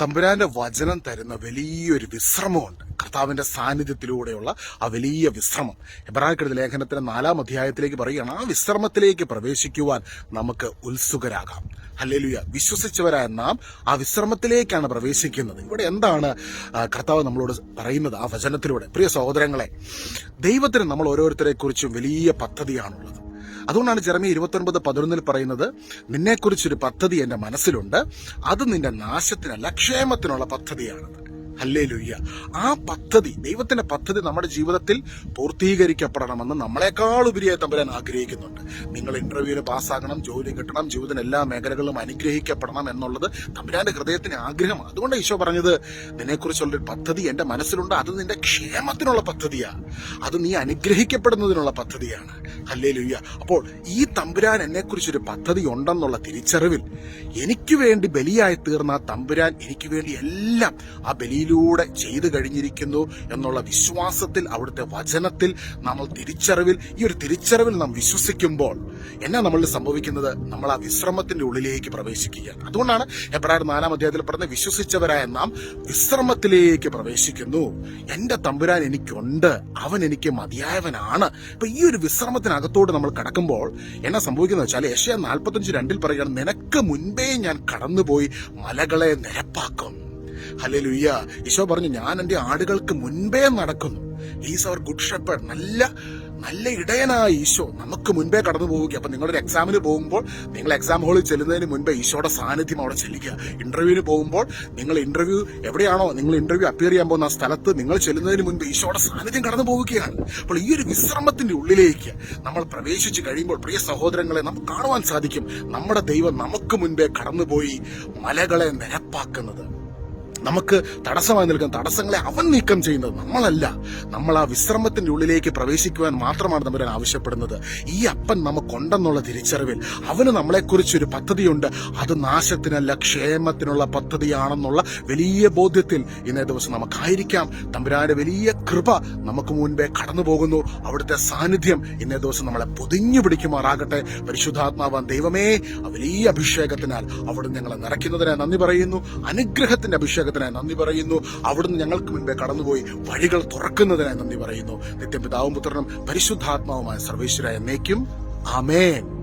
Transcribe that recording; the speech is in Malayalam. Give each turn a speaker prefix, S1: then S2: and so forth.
S1: തമ്പുരാന്റെ വചനം തരുന്ന വലിയൊരു വിശ്രമമുണ്ട്. കർത്താവിന്റെ സാന്നിധ്യത്തിലൂടെയുള്ള ആ വലിയ വിശ്രമം. എബ്രാഹിക്കെടുത്ത ലേഖനത്തിന്റെ നാലാം അധ്യായത്തിലേക്ക് പറയുകയാണ് ആ വിശ്രമത്തിലേക്ക് പ്രവേശിക്കുവാൻ നമുക്ക് ഉത്സുകരാകാം. ഹല്ലേലൂയ. വിശ്വസിച്ചവരായ നാം ആ വിശ്രമത്തിലേക്കാണ് പ്രവേശിക്കുന്നത്. ഇവിടെ എന്താണ് കർത്താവ് നമ്മളോട് പറയുന്നത് ആ വചനത്തിലൂടെ? പ്രിയ സഹോദരങ്ങളെ ദൈവത്തിന് നമ്മൾ ഓരോരുത്തരെ കുറിച്ചും വലിയ പദ്ധതിയാണുള്ളത്. അതുകൊണ്ടാണ് ജെറമി ഇരുപത്തൊൻപത് പതിനൊന്നിൽ പറയുന്നത് നിന്നെക്കുറിച്ചൊരു പദ്ധതി എന്റെ മനസ്സിലുണ്ട്. അത് നിന്റെ നാശത്തിനല്ല ക്ഷേമത്തിനുള്ള പദ്ധതിയാണ് അല്ലേ ലുയ്യ ആ പദ്ധതി ദൈവത്തിന്റെ പദ്ധതി നമ്മുടെ ജീവിതത്തിൽ പൂർത്തീകരിക്കപ്പെടണമെന്ന് നമ്മളെക്കാൾ ഉപരിയായി തമ്പുരാൻ ആഗ്രഹിക്കുന്നുണ്ട്. നിങ്ങൾ ഇന്റർവ്യൂവിന് പാസ്സാകണം ജോലി കിട്ടണം ജീവിതത്തിന് എല്ലാ മേഖലകളിലും അനുഗ്രഹിക്കപ്പെടണം എന്നുള്ളത് തമ്പുരാന്റെ ഹൃദയത്തിന് ആഗ്രഹം അതുകൊണ്ട് ഈശോ പറഞ്ഞത് നിന്നെക്കുറിച്ചുള്ളൊരു പദ്ധതി എന്റെ മനസ്സിലുണ്ട്. അത് നിന്റെ ക്ഷേമത്തിനുള്ള പദ്ധതിയാണ് അത് നീ അനുഗ്രഹിക്കപ്പെടുന്നതിനുള്ള പദ്ധതിയാണ്. അല്ലേ ലുയ്യ അപ്പോൾ ഈ തമ്പുരാൻ എന്നെക്കുറിച്ചൊരു പദ്ധതി ഉണ്ടെന്നുള്ള തിരിച്ചറിവിൽ എനിക്ക് വേണ്ടി ബലിയായി തീർന്ന ആ തമ്പുരാൻ എനിക്ക് വേണ്ടി എല്ലാം ആ ബലിയിലൂടെ ചെയ്തു കഴിഞ്ഞിരിക്കുന്നു എന്നുള്ള വിശ്വാസത്തിൽ അവിടുത്തെ വചനത്തിൽ നമ്മൾ തിരിച്ചറിവിൽ ഈ ഒരു തിരിച്ചറിവിൽ നാം വിശ്വസിക്കുമ്പോൾ എന്നാ നമ്മൾ സംഭവിക്കുന്നത്? നമ്മൾ ആ വിശ്രമത്തിന്റെ ഉള്ളിലേക്ക് പ്രവേശിക്കുകയാണ്. അതുകൊണ്ടാണ് എബ്രാർ നാലാം അധ്യായത്തിൽ പറഞ്ഞ വിശ്വസിച്ചവരായ നാം വിശ്രമത്തിലേക്ക് പ്രവേശിക്കുന്നു. എന്റെ തമ്പുരാൻ എനിക്കുണ്ട്. അവൻ എനിക്ക് മതിയായവനാണ്. ഇപ്പൊ ഈ ഒരു വിശ്രമത്തിനകത്തോട് നമ്മൾ കടക്കുമ്പോൾ എന്നാ സംഭവിക്കുന്നത് വെച്ചാൽ ഏഷ്യ നാൽപ്പത്തഞ്ച് രണ്ടിൽ പറയുകയാണ് നിനക്ക് മുൻപേ ഞാൻ കടന്നുപോയി മലകളെ നിരപ്പാക്കും. ഹലേ ലുയ്യ ഈശോ പറഞ്ഞു ഞാൻ എന്റെ ആടുകൾക്ക് മുൻപേ നടക്കുന്നു. ഈസ് അവർ ഗുഡ് ഷെപ്പേർഡ് നല്ല നല്ല ഇടയനായ ഈശോ നമുക്ക് മുൻപേ കടന്നു പോവുക അപ്പൊ നിങ്ങളൊരു എക്സാമിന് പോകുമ്പോൾ നിങ്ങൾ എക്സാം ഹോളിൽ ചെല്ലുന്നതിന് മുൻപേ ഈശോയുടെ സാന്നിധ്യം അവിടെ ചെല്ലുക. ഇന്റർവ്യൂവിന് പോകുമ്പോൾ നിങ്ങൾ ഇന്റർവ്യൂ എവിടെയാണോ നിങ്ങൾ ഇന്റർവ്യൂ അപ്പിയർ ചെയ്യാൻ പോകുന്ന സ്ഥലത്ത് നിങ്ങൾ ചെല്ലുന്നതിന് മുൻപ് ഈശോയുടെ സാന്നിധ്യം കടന്നു പോവുകയാണ്. അപ്പോൾ ഈ ഒരു വിശ്രമത്തിന്റെ ഉള്ളിലേക്ക് നമ്മൾ പ്രവേശിച്ചു കഴിയുമ്പോൾ പ്രിയ സഹോദരങ്ങളെ നമുക്ക് കാണുവാൻ സാധിക്കും നമ്മുടെ ദൈവം നമുക്ക് മുൻപേ കടന്നുപോയി മലകളെ നിരപ്പാക്കുന്നത്. നമുക്ക് തടസ്സമായി നിൽക്കുന്ന തടസ്സങ്ങളെ അവൻ നീക്കം ചെയ്യുന്നത് നമ്മളല്ല. നമ്മൾ ആ വിശ്രമത്തിന്റെ ഉള്ളിലേക്ക് പ്രവേശിക്കുവാൻ മാത്രമാണ് തമ്പുരാൻ ആവശ്യപ്പെടുന്നത്. ഈ അപ്പൻ നമുക്കുണ്ടെന്നുള്ള തിരിച്ചറിവിൽ അവന് നമ്മളെക്കുറിച്ചൊരു പദ്ധതിയുണ്ട്. അത് നാശത്തിനല്ല ക്ഷേമത്തിനുള്ള പദ്ധതിയാണെന്നുള്ള വലിയ ബോധ്യത്തിൽ ഇന്നേ ദിവസം നമുക്കായിരിക്കാം. തമ്പുരാന്റെ വലിയ കൃപ നമുക്ക് മുൻപേ കടന്നു പോകുന്നു അവിടുത്തെ സാന്നിധ്യം ഇന്നേ ദിവസം നമ്മളെ പൊതിഞ്ഞു പിടിക്കുമാറാകട്ടെ. പരിശുദ്ധാത്മാവാൻ ദൈവമേ വലിയ അഭിഷേകത്തിനാൽ അവിടെ ഞങ്ങളെ നിറയ്ക്കുന്നതിനെ നന്ദി പറയുന്നു. അനുഗ്രഹത്തിന്റെ അഭിഷേകത്തിനായി നന്ദി പറയുന്നു. അവിടുന്ന് ഞങ്ങൾക്ക് മുൻപേ കടന്നുപോയി വഴികൾ തുറക്കുന്നതിനായി നന്ദി പറയുന്നു. നിത്യപിതാവും പുത്രനും പരിശുദ്ധാത്മാവുമായ സർവേശ്വര എന്നേക്കും ആമേൻ.